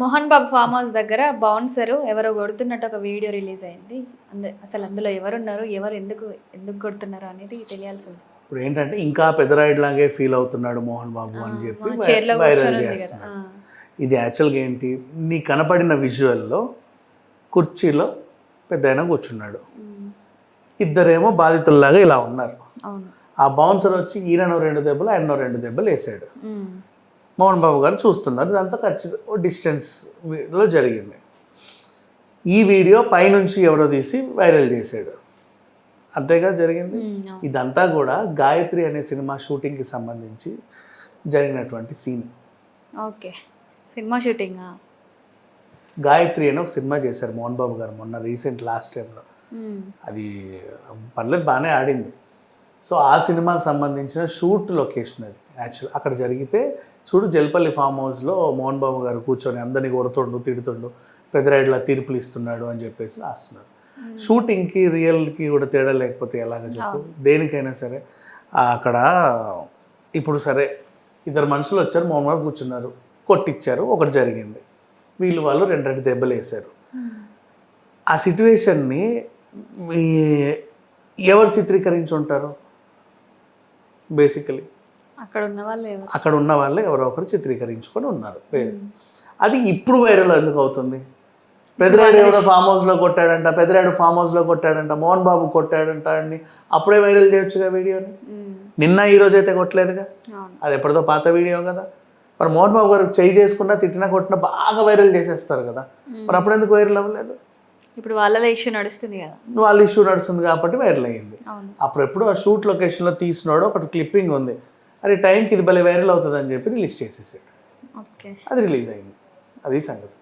Mohan Babu farm house దగ్గర bouncer ఎవరో కొడుతున్నట్టు ఒక వీడియో రిలీజ్ అయింది. అంద అసలు అందులో ఎవరున్నారు ఎవరు ఎందుకు ఎందుకు కొడుతున్నారు అనేది తెలియాల్సింది. ఇప్పుడు ఏంటంటే ఇంకా పెద్దరాయుడు లాగే ఫీల్ అవుతున్నాడు మోహన్ బాబు అని చెప్పి వైరల్ చేస్తున్నాడు ఇది యాక్చువల్గా ఏంటి నీ కనపడిన విజువల్లో కుర్చీలో పెద్ద ఆయన కూర్చున్నాడు. ఇద్దరేమో బాధితుల్లాగా ఇలా ఉన్నారు. ఆ బౌన్సర్ వచ్చి ఈయనో రెండు దెబ్బలు ఆయనో రెండు దెబ్బలు వేసాడు. మోహన్ బాబు గారు చూస్తున్నారు. ఇదంతా ఖచ్చితంగా డిస్టెన్స్లో జరిగింది. ఈ వీడియో పైనుంచి ఎవరో తీసి వైరల్ చేశాడు. అంతేగా జరిగింది. ఇదంతా కూడా గాయత్రి అనే సినిమా షూటింగ్కి సంబంధించి జరిగినటువంటి scene. Okay. Cinema shooting? Gayatri అని ఒక సినిమా చేశారు మోహన్ బాబు గారు మొన్న రీసెంట్ లాస్ట్ టైంలో అది పర్లేదు బాగానే ఆడింది. సో ఆ సినిమాకి సంబంధించిన షూట్ లొకేషన్ అది. యాక్చువల్ అక్కడ జరిగితే చూడు జల్పల్లి ఫామ్ హౌస్లో మోహన్ బాబు గారు కూర్చొని అందరినీ కొడుతుండు తిడుతుండు పెద్దరాయుడులా తీర్పులు ఇస్తున్నాడు అని చెప్పేసి రాస్తున్నారు. షూటింగ్కి రియల్కి కూడా తేడా లేకపోతే ఎలాగ చెప్పు? దేనికైనా సరే. అక్కడ ఇప్పుడు సరే ఇద్దరు మనుషులు వచ్చారు మోహన్ బాబు కూర్చున్నారు కొట్టిచ్చారు ఒకటి జరిగింది. వీళ్ళు వాళ్ళు రెండు రెండు దెబ్బలు వేశారు. ఆ సిచ్యువేషన్ని మీ ఎవరు చిత్రీకరించి ఉంటారు బేసికలీ. అక్కడ ఉన్న వాళ్ళు ఎవరు? అక్కడ ఉన్న వాళ్ళే ఎవరో ఒకరు చిత్రీకరించుకొని ఉన్నారు. అది ఇప్పుడు వైరల్ ఎందుకు అవుతుంది? పెద్దరాయుడు ఎవరో ఫామ్ హౌస్లో కొట్టాడంట పెద్దరాయుడు ఫామ్ హౌస్లో కొట్టాడంట మోహన్ బాబు కొట్టాడంట అని అప్పుడే వైరల్ చేయొచ్చుగా వీడియోని? నిన్న ఈ రోజు అయితే కొట్టలేదుగా? అది ఎప్పటిదో పాత వీడియో కదా. మరి మోహన్ బాబు గారు చేయి చేసుకున్నా తిట్టినా కొట్టినా బాగా వైరల్ చేసేస్తారు కదా. మరి అప్పుడు ఎందుకు వైరల్ అవ్వలేదు? ఇప్పుడు వాళ్ళదే ఇష్యూ నడుస్తుంది కదా. వాళ్ళ ఇష్యూ నడుస్తుంది కాబట్టి వైరల్ అయ్యింది. అప్పుడు ఎప్పుడు ఆ షూట్ లొకేషన్లో తీసినాడు ఒకటి క్లిప్పింగ్ ఉంది. అది టైంకి ఇది భలే వైరల్ అవుతుంది అని చెప్పి రిలీజ్ చేసేసాడు. ఓకే. అది రిలీజ్ అయింది. అది సంగతి.